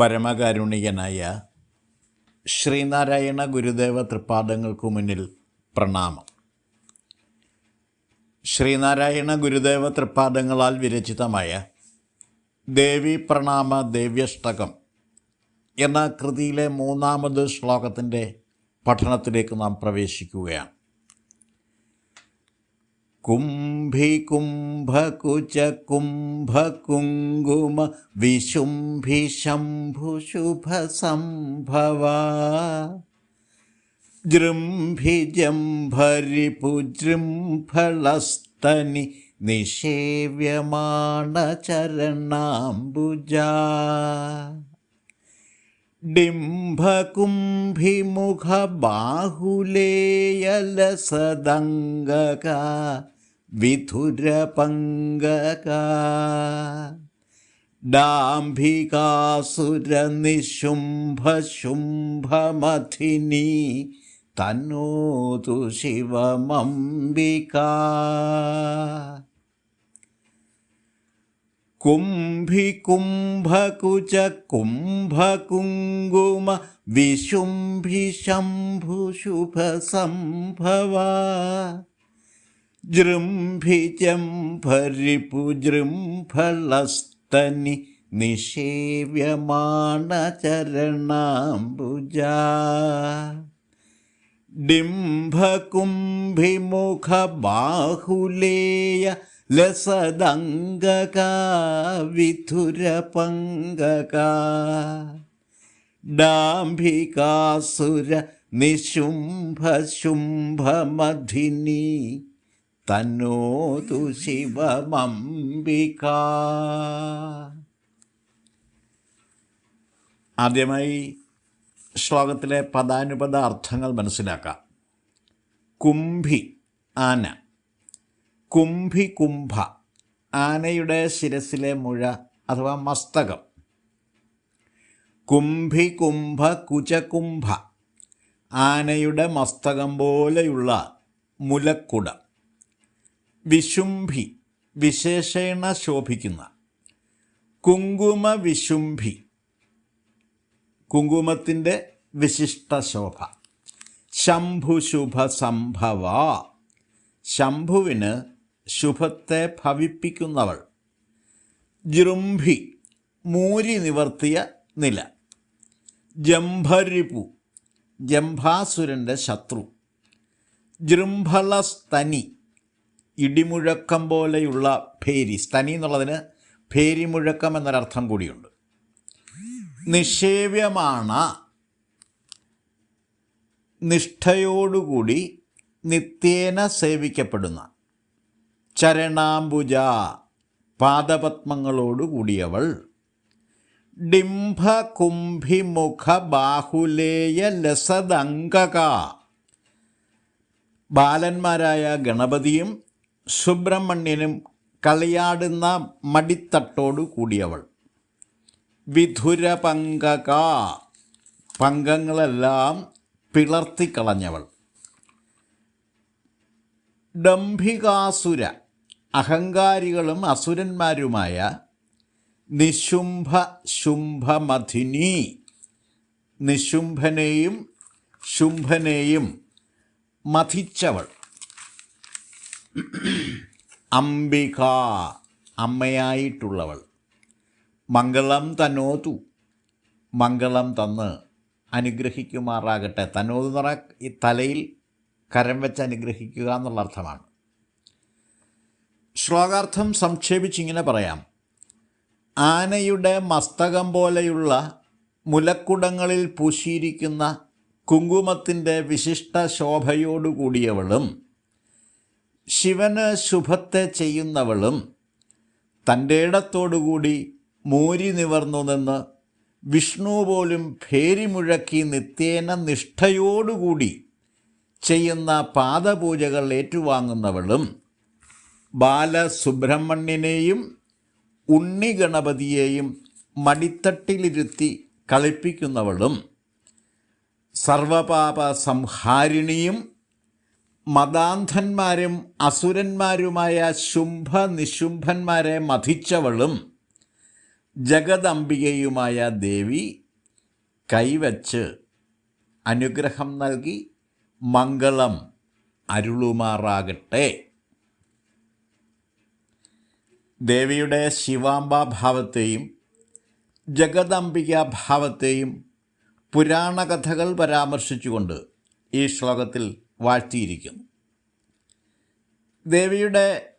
പരമകാരുണികനായ ശ്രീനാരായണ ഗുരുദേവ തൃപ്പാദങ്ങൾക്കു മുന്നിൽ പ്രണാമം. ശ്രീനാരായണ ഗുരുദേവ തൃപ്പാദങ്ങളാൽ വിരചിതമായ ദേവി പ്രണാമ ദേവ്യഷ്ടകം എന്ന കൃതിയിലെ മൂന്നാമത് ശ്ലോകത്തിന്റെ പഠനത്തിലേക്ക് നാം പ്രവേശിക്കുകയാണ്. कुम्भिकुम्भकुचकुम्भकुङ्गुम विशुम्भिशम्भुशुभसम्भवा जृम्भिजम्भरिपुजृम्फलस्तनि निषेव्यमाणचरणाम्बुजा डिम्भकुम्भिमुखबाहुलेयलसदङ्गका विथुरपङ्गका डाम्भिकासुरनिशुम्भशुम्भमथिनी तनोतु शिवमम्बिका कुम्भिकुम्भकुचकुम्भकुङ्गुम विशुम्भिशम्भुशुभसम्भवा जृम्भिजम्भरिपु जृम्फलस्तनि निषेव्यमाणचरणाम्बुजा डिम्भकुम्भिमुखबाहुलेयलसदङ्गका विथुरपङ्गका डाम्भिकासुरनिशुम्भशुम्भमधिनी തന്നോതു ശിവമംബിക. ആദ്യമായി ശ്ലോകത്തിലെ പദാനുപദ അർത്ഥങ്ങൾ മനസ്സിലാക്കാം. കുംഭി ആന. കുംഭി കുംഭ. ആനയുടെ ശിരസിലെ മുഴ അഥവാ മസ്തകം. കുംഭി കുംഭ കുചകുംഭ ആനയുടെ മസ്തകം പോലെയുള്ള മുലക്കുട. വിശുംഭി വിശേഷേണ ശോഭിക്കുന്ന. കുങ്കുമ വിശുംഭി കുങ്കുമത്തിന്റെ വിശിഷ്ട ശോഭ. ശംഭുശുഭ സംഭവ. ശംഭുവിന് ശുഭത്തെ ഭവിപ്പിക്കുന്നവൾ. ജൃംഭി മൂരി നിവർത്തിയ നില. ജംഭരിപു ജംഭാസുരന്റെ ശത്രു. ജൃംഭളസ്തനി ഇടിമുഴക്കം പോലെയുള്ള ഭേരി സ്തനി എന്നുള്ളതിന് ഭേരിമുഴക്കം എന്നൊരർത്ഥം കൂടിയുണ്ട്. നിഷേവ്യമാണ് നിഷ്ഠയോടുകൂടി നിത്യേന സേവിക്കപ്പെടുന്ന. ചരണാംബുജ പാദപത്മങ്ങളോടുകൂടിയവൾ. ഡിംഭ കുംഭിമുഖ ബാഹുലേയ ലസദംഗക ബാലന്മാരായ ഗണപതിയും സുബ്രഹ്മണ്യനും കളിയാടുന്ന മടിത്തട്ടോടു കൂടിയവൾ. വിധുര പങ്കക പങ്കങ്ങളെല്ലാം പിളർത്തിക്കളഞ്ഞവൾ. ഡംഭികാസുര അഹങ്കാരികളും അസുരന്മാരുമായ നിശുംഭ ശുംഭമഥിനി നിശുംഭനെയും ശുംഭനെയും മഥിച്ചവൾ. അംബിക അമ്മയായിട്ടുള്ളവൾ. മംഗളം തന്നോതു. മംഗളം തന്ന് അനുഗ്രഹിക്കുമാറാകട്ടെ. തന്നോതു എന്ന് ഈ തലയിൽ കരം വെച്ച് അനുഗ്രഹിക്കുക എന്നുള്ള അർത്ഥമാണ്. ശ്ലോകാർത്ഥം സംക്ഷേപിച്ചിങ്ങനെ പറയാം. ആനയുടെ മസ്തകം പോലെയുള്ള മുലക്കുടങ്ങളിൽ പൂശിയിരിക്കുന്ന കുങ്കുമത്തിന്റെ വിശിഷ്ട ശോഭയോടുകൂടിയവളും ശിവന് ശുഭത്തെ ചെയ്യുന്നവളും തന്റെ ഇടത്തോടുകൂടി മൂരി നിവർന്നു നിന്ന് വിഷ്ണു പോലും ഭേരി മുഴക്കി നിത്യേന നിഷ്ഠയോടുകൂടി ചെയ്യുന്ന പാദപൂജകൾ ഏറ്റുവാങ്ങുന്നവളും ബാലസുബ്രഹ്മണ്യനെയും ഉണ്ണി ഗണപതിയെയും മടിത്തട്ടിലിരുത്തി കളിപ്പിക്കുന്നവളും സർവപാപ സംഹാരിണിയും മതാന്ധന്മാരും അസുരന്മാരുമായ ശുംഭ നിശുംഭന്മാരെ മഥിച്ചവളും ജഗദംബികയുമായ ദേവി കൈവച്ച് അനുഗ്രഹം നൽകി മംഗളം അരുളുമാറാകട്ടെ. ദേവിയുടെ ശിവാംബ ഭാവത്തെയും ജഗദംബിക ഭാവത്തെയും പുരാണകഥകൾ പരാമർശിച്ചുകൊണ്ട് ഈ ശ്ലോകത്തിൽ വാഴ്ത്തിയിരിക്കുന്നു. ദേവിയുടെ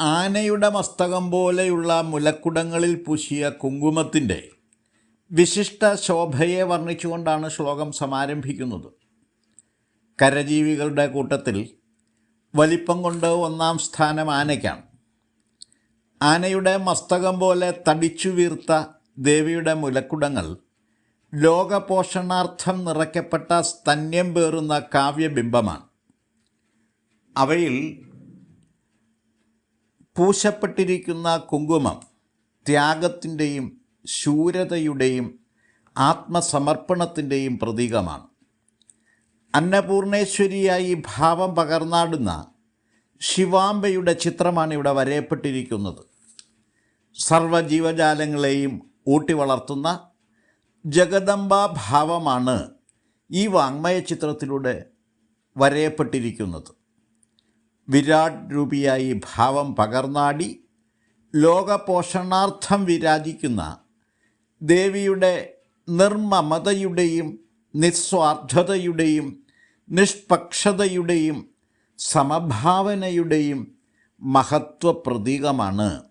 ആനയുടെ മസ്തകം പോലെയുള്ള മുലക്കുടങ്ങളിൽ പൂശിയ കുങ്കുമത്തിന്റെ വിശിഷ്ട ശോഭയെ വർണിച്ചുകൊണ്ടാണ് ശ്ലോകം സമാരംഭിക്കുന്നത്. കരജീവികളുടെ കൂട്ടത്തിൽ വലിപ്പം കൊണ്ട് ഒന്നാം സ്ഥാനം ആനയ്ക്കാണ്. ആനയുടെ മസ്തകം പോലെ തടിച്ചു വീർത്ത ദേവിയുടെ മുലക്കുടങ്ങൾ ലോകപോഷണാർത്ഥം നിറയ്ക്കപ്പെട്ട സ്തന്യം പേറുന്ന കാവ്യബിംബമാണ്. അവയിൽ പൂശപ്പെട്ടിരിക്കുന്ന കുങ്കുമം ത്യാഗത്തിന്റെയും ശൂരതയുടെയും ആത്മസമർപ്പണത്തിന്റെയും പ്രതീകമാണ്. അന്നപൂർണേശ്വരിയായി ഭാവം പകർന്നാടുന്ന ശിവാംബയുടെ ചിത്രമാണ് ഇവിടെ വരയപ്പെട്ടിരിക്കുന്നത്. സർവജീവജാലങ്ങളെയും ഊട്ടി വളർത്തുന്ന ജഗദംബ ഭാവമാണ് ഈ വാങ്മയ ചിത്രത്തിലൂടെ വരയപ്പെട്ടിരിക്കുന്നത്. വിരാട് രൂപിയായി ഭാവം പകർന്നാടി ലോകപോഷണാർത്ഥം വിരാജിക്കുന്ന ദേവിയുടെ നിർമ്മമതയുടെയും നിസ്വാർത്ഥതയുടെയും നിഷ്പക്ഷതയുടെയും സമഭാവനയുടെയും മഹത്വ പ്രതീകമാണ്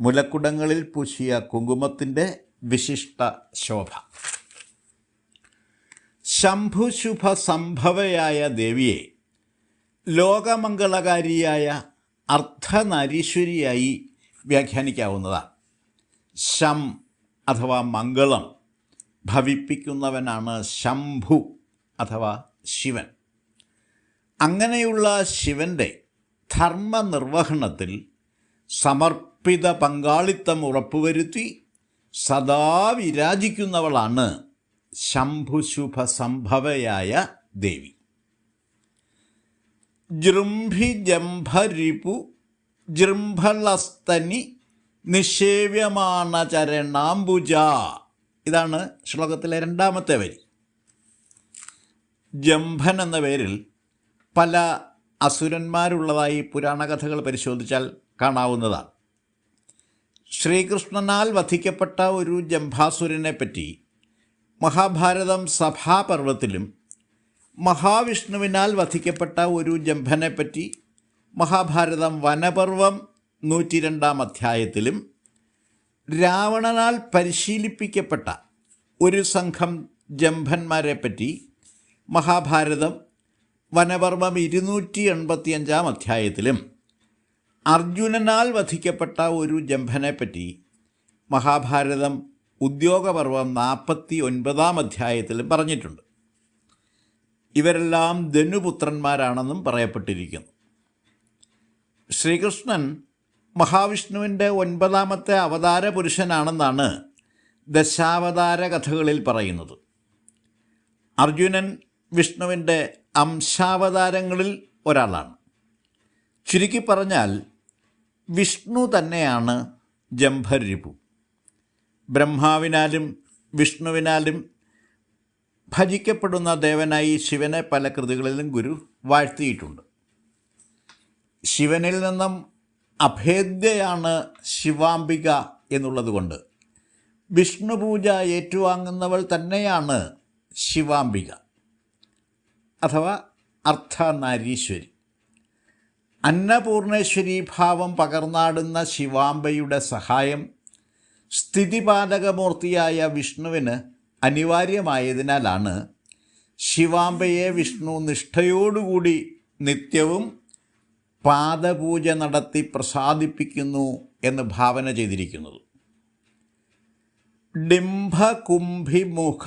മുലക്കുടങ്ങളിൽ പൂശിയ കുങ്കുമത്തിന്റെ വിശിഷ്ട ശോഭ ശംഭുശുഭ സംഭവയായ ദേവിയെ ലോകമംഗളകാരിയായ അർദ്ധനാരീശ്വരിയായി വ്യാഖ്യാനിക്കാവുന്നതാണ്. ശം അഥവാ മംഗളം ഭവിപ്പിക്കുന്നവനാണ് ശംഭു അഥവാ ശിവൻ. അങ്ങനെയുള്ള ശിവന്റെ ധർമ്മനിർവഹണത്തിൽ സമർപ്പിത പങ്കാളിത്തം ഉറപ്പുവരുത്തി സദാ വിരാജിക്കുന്നവളാണ് ശംഭുശുഭ സംഭവയായ ദേവി. ജൃംഭി ജംഭരിപു ജൃംഭലസ്തനി നിഷേവ്യമാണ ചരണാംബുജ ഇതാണ് ശ്ലോകത്തിലെ രണ്ടാമത്തെ വരി. ജംഭൻ എന്ന പേരിൽ പല അസുരന്മാരുള്ളതായി പുരാണകഥകൾ പരിശോധിച്ചാൽ കാണാവുന്നതാണ്. ശ്രീകൃഷ്ണനാൽ വധിക്കപ്പെട്ട ഒരു ജംഭാസുരനെ പറ്റി മഹാഭാരതം സഭാപർവത്തിലും മഹാവിഷ്ണുവിനാൽ വധിക്കപ്പെട്ട ഒരു ജംഭനെപ്പറ്റി മഹാഭാരതം വനപർവം നൂറ്റി രണ്ടാം അധ്യായത്തിലും രാവണനാൽ പരിശീലിപ്പിക്കപ്പെട്ട ഒരു സംഘം ജംഭന്മാരെ പറ്റി മഹാഭാരതം വനപർവം ഇരുന്നൂറ്റി എൺപത്തിയഞ്ചാം അധ്യായത്തിലും അർജുനനാൽ വധിക്കപ്പെട്ട ഒരു ജംഭനെപ്പറ്റി മഹാഭാരതം ഉദ്യോഗപർവം നാൽപ്പത്തി ഒൻപതാം അധ്യായത്തിൽ പറഞ്ഞിട്ടുണ്ട്. ഇവരെല്ലാം ധനുപുത്രന്മാരാണെന്നും പറയപ്പെട്ടിരിക്കുന്നു. ശ്രീകൃഷ്ണൻ മഹാവിഷ്ണുവിന്റെ ഒൻപതാമത്തെ അവതാര പുരുഷനാണെന്നാണ് ദശാവതാര കഥകളിൽ പറയുന്നത്. അർജുനൻ വിഷ്ണുവിന്റെ അംശാവതാരങ്ങളിൽ ഒരാളാണ്. ചുരുക്കി പറഞ്ഞാൽ വിഷ്ണു തന്നെയാണ് ജംഭരിപു ബ്രഹ്മാവിനാലും വിഷ്ണുവിനാലും ഭജിക്കപ്പെടുന്ന ദേവനായി ശിവനെ പല കൃതികളിലും ഗുരു വാഴ്ത്തിയിട്ടുണ്ട്. ശിവനിൽ നിന്നും അഭേദ്യയാണ് ശിവാംബിക എന്നുള്ളതുകൊണ്ട് വിഷ്ണു പൂജ ഏറ്റുവാങ്ങുന്നവൾ തന്നെയാണ് ശിവാംബിക. അഥവാ അർദ്ധനാരീശ്വരി അന്നപൂർണേശ്വരി ഭാവം പകർന്നാടുന്ന ശിവാംബയുടെ സഹായം സ്ഥിതിപാലകമൂർത്തിയായ വിഷ്ണുവിന് അനിവാര്യമായതിനാലാണ് ശിവാംബയെ വിഷ്ണു നിഷ്ഠയോടുകൂടി നിത്യവും പാദപൂജ നടത്തി പ്രസാദിപ്പിക്കുന്നു എന്ന് ഭാവന ചെയ്തിരിക്കുന്നത്. ഡിംഭകുംഭിമുഖ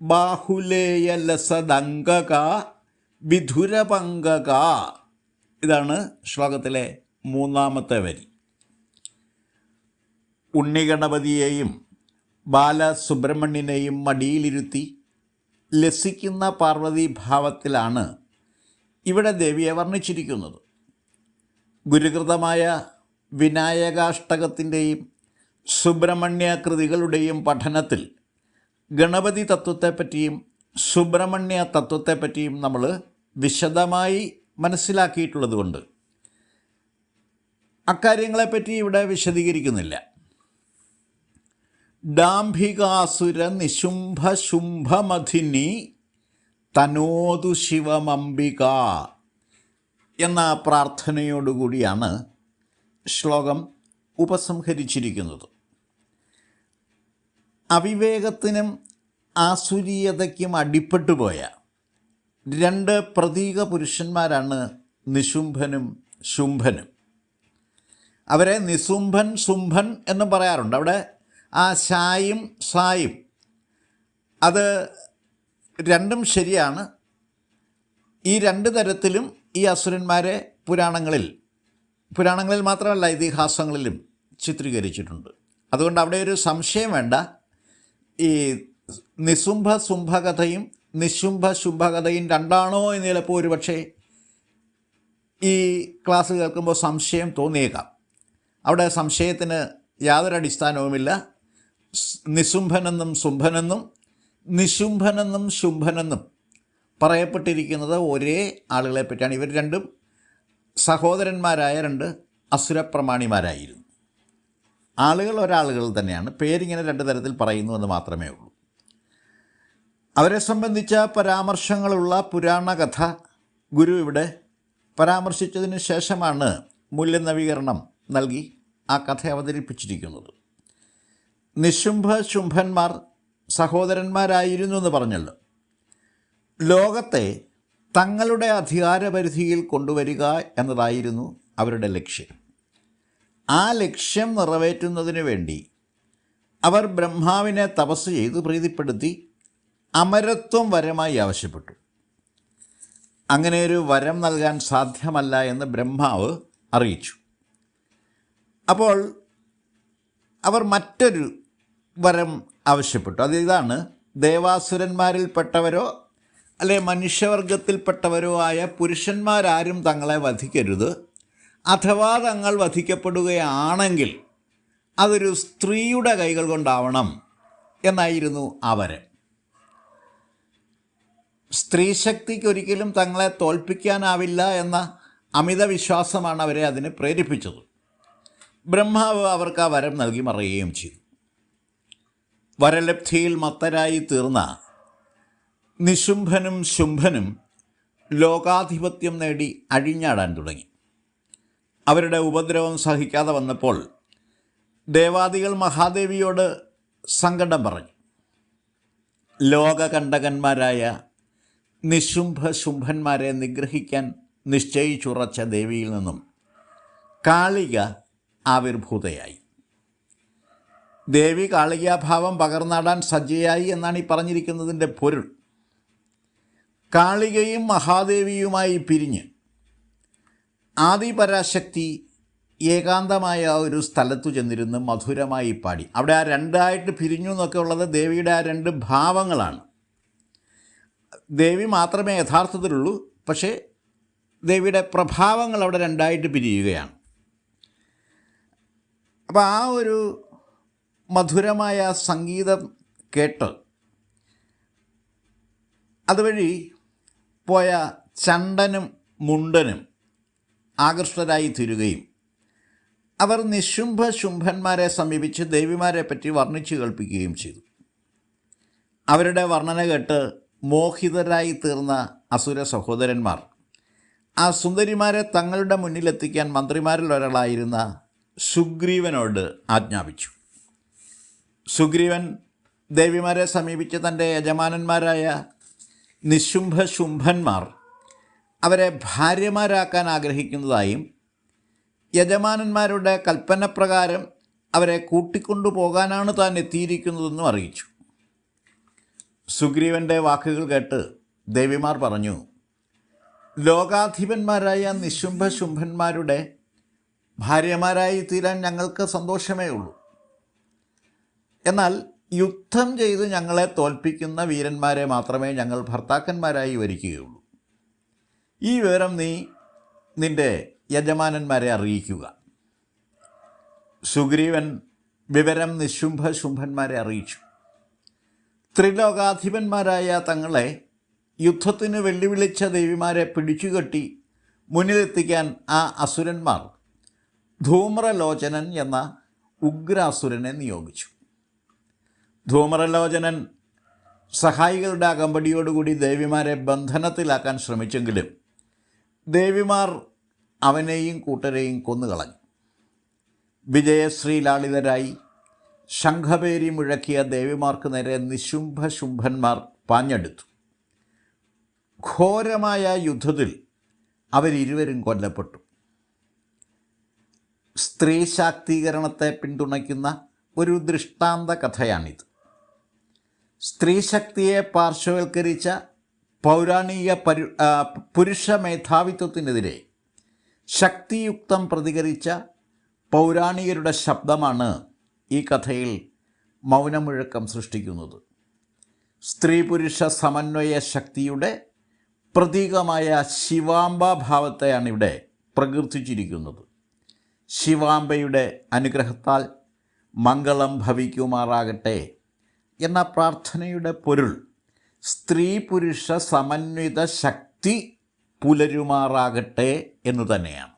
ബാഹുലേയ ലസദംഗക വിധുരപങ്കക ഇതാണ് ശ്ലോകത്തിലെ മൂന്നാമത്തെ വരി. ഉണ്ണിഗണപതിയെയും ബാലസുബ്രഹ്മണ്യനെയും മടിയിലിരുത്തി ലസിക്കുന്ന പാർവതി ഭാവത്തിലാണ് ഇവിടെ ദേവിയെ വർണിച്ചിരിക്കുന്നത്. ഗുരുകൃതമായ വിനായകാഷ്ടകത്തിന്റെയും സുബ്രഹ്മണ്യ കൃതികളുടെയും പഠനത്തിൽ ഗണപതി തത്വത്തെപ്പറ്റിയും സുബ്രഹ്മണ്യ തത്വത്തെപ്പറ്റിയും നമ്മൾ വിശദമായി മനസ്സിലാക്കിയിട്ടുള്ളതുകൊണ്ട്. അക്കാര്യങ്ങളെപ്പറ്റി ഇവിടെ വിശദീകരിക്കുന്നില്ല. ഡാംഭികാസുര നിശുംഭ ശുംഭമധിനി തനോതു ശിവമംബിക എന്ന പ്രാർത്ഥനയോടുകൂടിയാണ് ശ്ലോകം ഉപസംഹരിച്ചിരിക്കുന്നത്. അവിവേകത്തിനും ആസുരീയതയ്ക്കും അടിപ്പെട്ടുപോയ രണ്ട് പ്രതീക പുരുഷന്മാരാണ് നിശുംഭനും ശുംഭനും. അവരെ നിസുംഭൻ ശുംഭൻ എന്ന് പറയാറുണ്ട്. അവിടെ ആ ഷായും സായും. അത് രണ്ടും ശരിയാണ്. ഈ രണ്ട് തരത്തിലും ഈ അസുരന്മാരെ പുരാണങ്ങളിൽ പുരാണങ്ങളിൽ മാത്രമല്ല ഇതിഹാസങ്ങളിലും ചിത്രീകരിച്ചിട്ടുണ്ട്. അതുകൊണ്ട് അവിടെ ഒരു സംശയം വേണ്ട. ഈ നിസുംഭ സുംഭകഥയും നിശുംഭ ശുംഭകഥയും രണ്ടാണോ എന്ന് ചിലപ്പോൾ ഒരുപക്ഷെ ഈ ക്ലാസ് കേൾക്കുമ്പോൾ സംശയം തോന്നിയേക്കാം. അവിടെ സംശയത്തിന് യാതൊരു അടിസ്ഥാനവുമില്ല. നിശുംഭനെന്നും ശുംഭനെന്നും നിശുംഭനെന്നും ശുംഭനെന്നും പറയപ്പെട്ടിരിക്കുന്നത് ഒരേ ആളുകളെ പറ്റിയാണ്. ഇവർ രണ്ടും സഹോദരന്മാരായ രണ്ട് അസുരപ്രമാണിമാരായിരുന്നു. ആളുകൾ ഒരാളുകൾ തന്നെയാണ്. പേരിങ്ങനെ രണ്ട് തരത്തിൽ പറയുന്നു എന്ന് മാത്രമേ ഉള്ളൂ. അവരെ സംബന്ധിച്ച പരാമർശങ്ങളുള്ള പുരാണ കഥ ഗുരു ഇവിടെ പരാമർശിച്ചതിന് ശേഷമാണ് മൂല്യനവീകരണം നൽകി ആ കഥ അവതരിപ്പിച്ചിരിക്കുന്നത്. നിശുംഭ ശുംഭന്മാർ സഹോദരന്മാരായിരുന്നു എന്ന് പറഞ്ഞല്ലോ. ലോകത്തെ തങ്ങളുടെ അധികാരപരിധിയിൽ കൊണ്ടുവരിക എന്നതായിരുന്നു അവരുടെ ലക്ഷ്യം. ആ ലക്ഷ്യം നിറവേറ്റുന്നതിന് വേണ്ടി അവർ ബ്രഹ്മാവിനെ തപസ് ചെയ്ത് പ്രീതിപ്പെടുത്തി അമരത്വം വരമായി ആവശ്യപ്പെട്ടു. അങ്ങനെ ഒരു വരം നൽകാൻ സാധ്യമല്ല എന്ന് ബ്രഹ്മാവ് അറിയിച്ചു. അപ്പോൾ അവർ മറ്റൊരു വരം ആവശ്യപ്പെട്ടു. അത് ഇതാണ് ദേവാസുരന്മാരിൽപ്പെട്ടവരോ അല്ലെ മനുഷ്യവർഗത്തിൽപ്പെട്ടവരോ ആയ പുരുഷന്മാരാരും തങ്ങളെ വധിക്കരുത്. അഥവാ തങ്ങൾ വധിക്കപ്പെടുകയാണെങ്കിൽ അതൊരു സ്ത്രീയുടെ കൈകൾ കൊണ്ടാവണം എന്നായിരുന്നു ആ വരം. സ്ത്രീശക്തിക്ക് ഒരിക്കലും തങ്ങളെ തോൽപ്പിക്കാനാവില്ല എന്ന അമിത വിശ്വാസമാണ് അവരെ അതിന് പ്രേരിപ്പിച്ചത്. ബ്രഹ്മാവ് അവർക്ക് ആ വരം നൽകി മറയുകയും ചെയ്തു. വരലബ്ധിയിൽ മത്തരായി തീർന്ന നിശുംഭനും ശുംഭനും ലോകാധിപത്യം നേടി അഴിഞ്ഞാടാൻ തുടങ്ങി. അവരുടെ ഉപദ്രവം സഹിക്കാതെ വന്നപ്പോൾ ദേവാദികൾ മഹാദേവിയോട് സങ്കടം പറഞ്ഞു. ലോകകണ്ടകന്മാരായ നിശുംഭ ശുംഭന്മാരെ നിഗ്രഹിക്കാൻ നിശ്ചയിച്ചുറച്ച ദേവിയിൽ നിന്നും കാളിക ആവിർഭൂതയായി. ദേവി കാളികാഭാവം പകർന്നാടാൻ സജ്ജയായി എന്നാണ് ഈ പറഞ്ഞിരിക്കുന്നതിന്റെ പൊരുൾ. കാളികയും മഹാദേവിയുമായി പിരിഞ്ഞ് ആദിപരാശക്തി ഏകാന്തമായ ഒരു സ്ഥലത്തു ചെന്നിരുന്ന് മധുരമായി പാടി. അവിടെ ആ രണ്ടായിട്ട് പിരിഞ്ഞു എന്നൊക്കെ ഉള്ളത് ദേവിയുടെ ആ രണ്ട് ഭാവങ്ങളാണ്. ദേവി മാത്രമേ യഥാർത്ഥത്തിലുള്ളൂ പക്ഷേ ദേവിയുടെ പ്രഭാവങ്ങൾ അവിടെ രണ്ടായിട്ട് പിരിയുകയാണ്. അപ്പോൾ ആ ഒരു മധുരമായ സംഗീതം കേട്ട് അതുവഴി പോയ ചണ്ടനും മുണ്ടനും ആകൃഷ്ടരായി തീരുകയും അവർ നിശുംഭ ശുംഭന്മാരെ സമീപിച്ച് ദേവിമാരെ പറ്റി വർണിച്ചു കേൾപ്പിക്കുകയും ചെയ്തു. അവരുടെ വർണന കേട്ട് മോഹിതരായി തീർന്ന അസുര സഹോദരന്മാർ. ആ സുന്ദരിമാരെ തങ്ങളുടെ മുന്നിലെത്തിക്കാൻ മന്ത്രിമാരിൽ ഒരാളായിരുന്ന സുഗ്രീവനോട് ആജ്ഞാപിച്ചു. സുഗ്രീവൻ ദേവിമാരെ സമീപിച്ച തന്റെ യജമാനന്മാരായ നിശുംഭ ശുംഭന്മാർ അവരെ ഭാര്യമാരാക്കാൻ ആഗ്രഹിക്കുന്നതായും യജമാനന്മാരുടെ കൽപ്പനപ്രകാരം അവരെ കൂട്ടിക്കൊണ്ടു പോകാനാണ് താൻ എത്തിയിരിക്കുന്നതെന്നും അറിയിച്ചു. സുഗ്രീവന്റെ വാക്കുകൾ കേട്ട് ദേവിമാർ പറഞ്ഞു ലോകാധിപന്മാരായ നിശുംഭ ശുംഭന്മാരുടെ ഭാര്യമാരായി തീരാൻ ഞങ്ങൾക്ക് സന്തോഷമേ ഉള്ളൂ. എന്നാൽ യുദ്ധം ചെയ്ത് ഞങ്ങളെ തോൽപ്പിക്കുന്ന വീരന്മാരെ മാത്രമേ ഞങ്ങൾ ഭർത്താക്കന്മാരായി വരിക്കുകയുള്ളൂ ഈ വിവരം നീ നിന്റെ യജമാനന്മാരെ അറിയിക്കുക. സുഗ്രീവൻ വിവരം നിശുംഭ ശുംഭന്മാരെ അറിയിച്ചു. ത്രിലോകാധിപന്മാരായ തങ്ങളെ യുദ്ധത്തിന് വെല്ലുവിളിച്ച ദേവിമാരെ പിടിച്ചുകെട്ടി മുന്നിലെത്തിക്കാൻ ആ അസുരന്മാർ ധൂമ്രലോചനൻ എന്ന ഉഗ്രാസുരനെ നിയോഗിച്ചു. ധൂമ്രലോചനൻ സഹായികളുടെ അകമ്പടിയോടുകൂടി ദേവിമാരെ ബന്ധനത്തിലാക്കാൻ ശ്രമിച്ചെങ്കിലും ദേവിമാർ അവനെയും കൂട്ടരെയും കൊന്നുകളഞ്ഞു. വിജയശ്രീലാളിതരായി ശംഖപേരി മുഴക്കിയ ദേവിമാർക്ക് നേരെ നിശുംഭ ശുംഭന്മാർ പാഞ്ഞെടുത്തു. ഘോരമായ യുദ്ധത്തിൽ അവരിരുവരും കൊല്ലപ്പെട്ടു. സ്ത്രീ ശാക്തീകരണത്തെ പിന്തുണയ്ക്കുന്ന ഒരു ദൃഷ്ടാന്ത കഥയാണിത്. സ്ത്രീശക്തിയെ പാർശ്വവൽക്കരിച്ച പൗരാണിക പരു പുരുഷ മേധാവിത്വത്തിനെതിരെ ശക്തിയുക്തം പ്രതികരിച്ച പൗരാണികരുടെ ശബ്ദമാണ് ഈ കഥയിൽ മൗനമുഴക്കം സൃഷ്ടിക്കുന്നത്. സ്ത്രീ പുരുഷ സമന്വയ ശക്തിയുടെ പ്രതീകമായ ശിവാംബ ഭാവത്തെയാണ് ഇവിടെ പ്രകീർത്തിച്ചിരിക്കുന്നത്. ശിവാംബയുടെ അനുഗ്രഹത്താൽ മംഗളം ഭവിക്കുമാറാകട്ടെ എന്ന പ്രാർത്ഥനയുടെ പൊരുൾ സ്ത്രീ പുരുഷ സമന്വിത ശക്തി പുലരുമാറാകട്ടെ എന്നു തന്നെയാണ്.